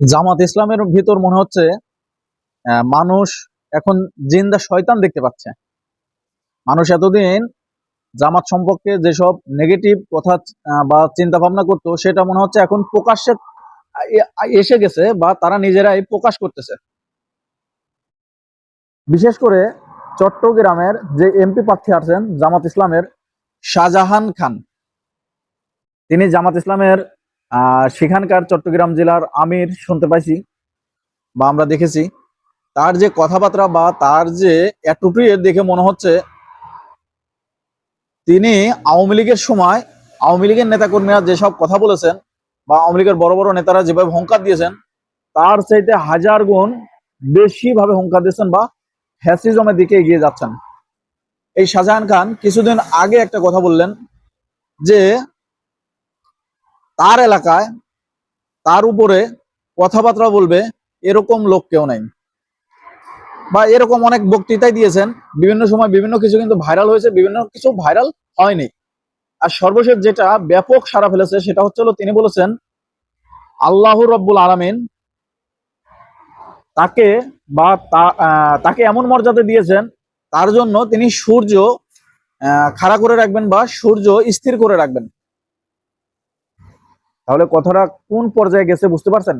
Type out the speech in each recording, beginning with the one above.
জামাত ইসলামের ভিতর মনে হচ্ছে মানুষ এখন জিন্দা শয়তান দেখতে পাচ্ছে। মানুষ এতদিন জামাত সম্পর্কে যেসব নেগেটিভ কথা বা চিন্তা ভাবনা করতো, সেটা মনে হচ্ছে এখন প্রকাশ্যে এসে গেছে বা তারা নিজেরাই প্রকাশ করতেছে। বিশেষ করে চট্টগ্রামের যে এমপি প্রার্থী আছেন জামাত ইসলামের শাহজাহান খান। তিনি জামাত ইসলামের সেখানকার চট্টগ্রাম জেলার আমির শুনতে পাইছি বা আমরা দেখেছি। তার যে কথাবার্তা বা তার যে অ্যাটিটিউড দেখে মনে হচ্ছে, তিনি আওয়ামী লীগের সময়, আওয়ামী লীগের নেতাকর্মীরা যেসব কথা বলেছেন বা আওয়ামী লীগের বড় বড় নেতারা যেভাবে হুঙ্কার দিয়েছেন, তার চাইতে হাজার গুণ বেশি ভাবে হুঙ্কার দিয়েছেন বা ফ্যাসিজমের দিকে এগিয়ে যাচ্ছেন। এই শাহজাহান খান কিছুদিন আগে একটা কথা বললেন যে তার এলাকায় তার উপরে কথাবার্তা বলবে এরকম লোক কেউ নাই। বা এরকম অনেক বক্তৃতাই দিয়েছেন, বিভিন্ন সময় বিভিন্ন কিছু কিন্তু ভাইরাল হয়েছে, বিভিন্ন কিছু ভাইরাল হয়নি। আর সর্বশেষ যেটা ব্যাপক সারা ফেলেছে সেটা হচ্ছে তিনি বলেছেন, আল্লাহ রব্বুল আলামিন তাকে বা তাকে এমন মর্যাদা দিয়েছেন, তার জন্য তিনি সূর্য খাড়া করে রাখবেন বা সূর্য স্থির করে রাখবেন। তাহলে কথাটা কোন পর্যায়ে গেছে বুঝতে পারছেন?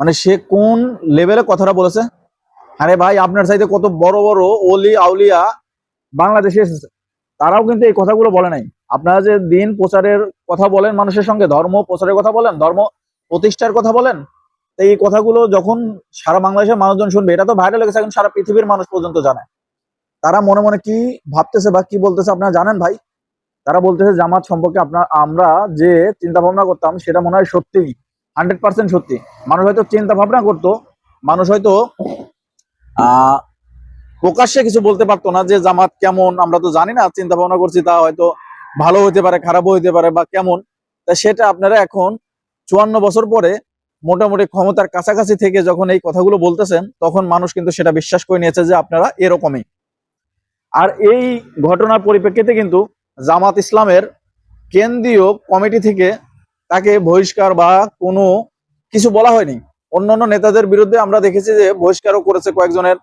মানে সে কোন লেভেলে কথাটা বলেছে? আরে ভাই, আপনার চাইতে কত বড় বড় ওলি, আউলিয়া বাংলাদেশে এসেছে। তারাও কিন্তু এই কথাগুলো বলে নাই। আপনারা যে দিন প্রচারের কথা বলেন, মানুষের সঙ্গে ধর্ম প্রচারের কথা বলেন, ধর্ম প্রতিষ্ঠার কথা বলেন, তো এই কথাগুলো যখন সারা বাংলাদেশের মানুষজন শুনবে, এটা তো ভাইরাল গেছে, এখন সারা পৃথিবীর মানুষ পর্যন্ত জানে। তারা মনে মনে কি ভাবতেছে বা কি বলতেছে, আপনারা জানেন ভাই? তারা বলতেছে জামাত সম্পর্কে আপনার, আমরা যে চিন্তা ভাবনা করতাম, সেটা মনে হয় সত্যি হান্ড্রেড পার্সেন্ট সত্যি। মানুষ হয়তো চিন্তা ভাবনা করতো, মানুষ হয়তো প্রকাশ্যে কিছু বলতে পারতো না যে জামাত কেমন, আমরা তো জানি না চিন্তা ভাবনা করছি তা হয়তো ভালো হইতে পারে, খারাপও হইতে পারে বা কেমন। তা সেটা আপনারা এখন চুয়ান্ন বছর পরে মোটামুটি ক্ষমতার কাছাকাছি থেকে যখন এই কথাগুলো বলতেছেন, তখন মানুষ কিন্তু সেটা বিশ্বাস করে নিয়েছে যে আপনারা এরকমই। আর এই ঘটনার পরিপ্রেক্ষিতে কিন্তু জামাত ইসলামের কেন্দ্রীয় কমিটি থেকে তাকে বহিষ্কার বা কোনো কিছু বলা হয়নি। অন্যান্য নেতাদের বিরুদ্ধে আমরা দেখেছি যে বহিষ্কারও করেছে কয়েকজনের।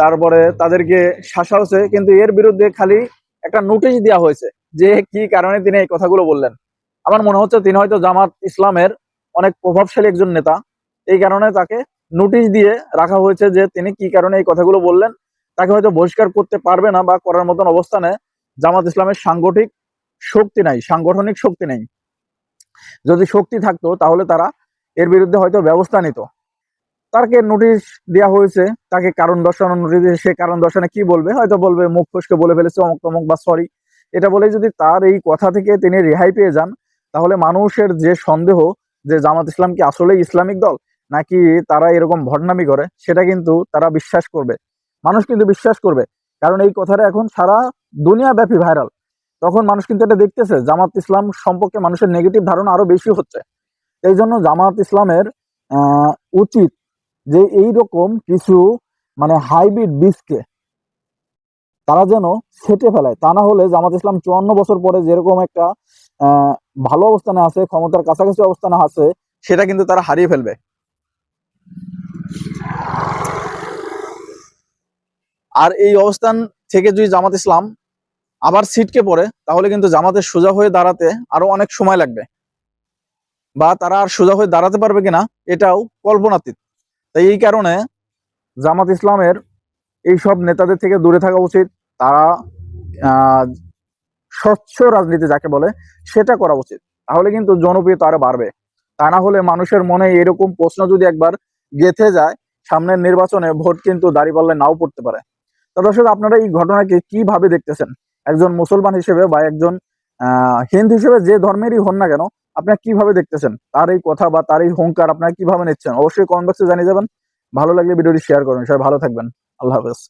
তারপরে তাদেরকে শাসা হয়েছে, কিন্তু এর বিরুদ্ধে খালি একটা নোটিশ দেওয়া হয়েছে যে কি কারণে তিনি এই কথাগুলো বললেন। আমার মনে হচ্ছে তিনি হয়তো জামাত ইসলামের অনেক প্রভাবশালী একজন নেতা। এই কারণে তাকে নোটিশ দিয়ে রাখা হয়েছে যে তিনি কি কারণে এই কথাগুলো বললেন। তাকে হয়তো বহিষ্কার করতে পারবে না বা করার মতন অবস্থানে জামাত ইসলামের সাংগঠিক শক্তি নাই, সাংগঠনিক শক্তি নেই। যদি শক্তি থাকতো, তাহলে তারা এর বিরুদ্ধে হয়তো ব্যবস্থা নিত। তাকে নোটিশ দেওয়া হয়েছে, তাকে কারণ দর্শানোর নোটিশ সে কারণ দর্শানে কি বলবে? হয়তো বলবে, মুখ ফসকে বলে ফেলেছে, অমুক তমুক বা সরি এটা বলে যদি তার এই কথা থেকে তিনি রেহাই পেয়ে যান, তাহলে মানুষের যে সন্দেহ যে জামাত ইসলাম কি আসলে ইসলামিক দল, নাকি তারা এরকম ভণ্ডামি করে, সেটা কিন্তু তারা বিশ্বাস করবে। মানুষ কিন্তু বিশ্বাস করবে। কারণ এই কথাটা এখন সারা দুনিয়া ব্যাপী ভাইরাল। তখন মানুষ কিন্তু এটা দেখতেছে, জামাত ইসলাম সম্পর্কে মানুষের নেগেটিভ ধারণা আরও বেশি হচ্ছে। এই জন্য জামাত ইসলামের উচিত যে এই রকম কিছু মানে হাইব্রিড বীজকে তারা যেন সেটে ফেলায়। তা না হলে জামাত ইসলাম চুয়ান্ন বছর পরে যেরকম একটা ভালো অবস্থানে আছে, ক্ষমতার কাছাকাছি অবস্থানে আছে, সেটা কিন্তু তারা হারিয়ে ফেলবে। আর এই অবস্থান থেকে যদি জামাত ইসলাম আবার সিটকে পড়ে, তাহলে কিন্তু জামাতের সোজা হয়ে দাঁড়াতে আরও অনেক সময় লাগবে। বা তারা আর সোজা হয়ে দাঁড়াতে পারবে কিনা, এটাও কল্পনাতীত। তাই এই কারণে জামাত ইসলামের এই সব নেতাদের থেকে দূরে থাকা উচিত। তারা স্বচ্ছ রাজনীতি যাকে বলে, সেটা করা উচিত। তাহলে কিন্তু জনপ্রিয়তা আরও বাড়বে। তা না হলে মানুষের মনে এরকম প্রশ্ন যদি একবার গেথে যায়, সামনের নির্বাচনে ভোট কিন্তু দাঁড়িপাল্লায় নাও পড়তে পারে। দর্শক, আপনারা এই ঘটনাকে কীভাবে দেখতেছেন? একজন মুসলমান হিসেবে বা একজন হিন্দু হিসেবে যে ধর্মেরই হন না কেন, আপনারা কীভাবে দেখতেছেন? তার এই কথা বা তার এই হুঙ্কার আপনারা কীভাবে নিচ্ছেন? অবশ্যই কমেন্ট বক্সে জানিয়ে যাবেন। ভালো লাগলে ভিডিওটি শেয়ার করুন সবাই ভালো থাকবেন। আল্লাহ হাফেজ।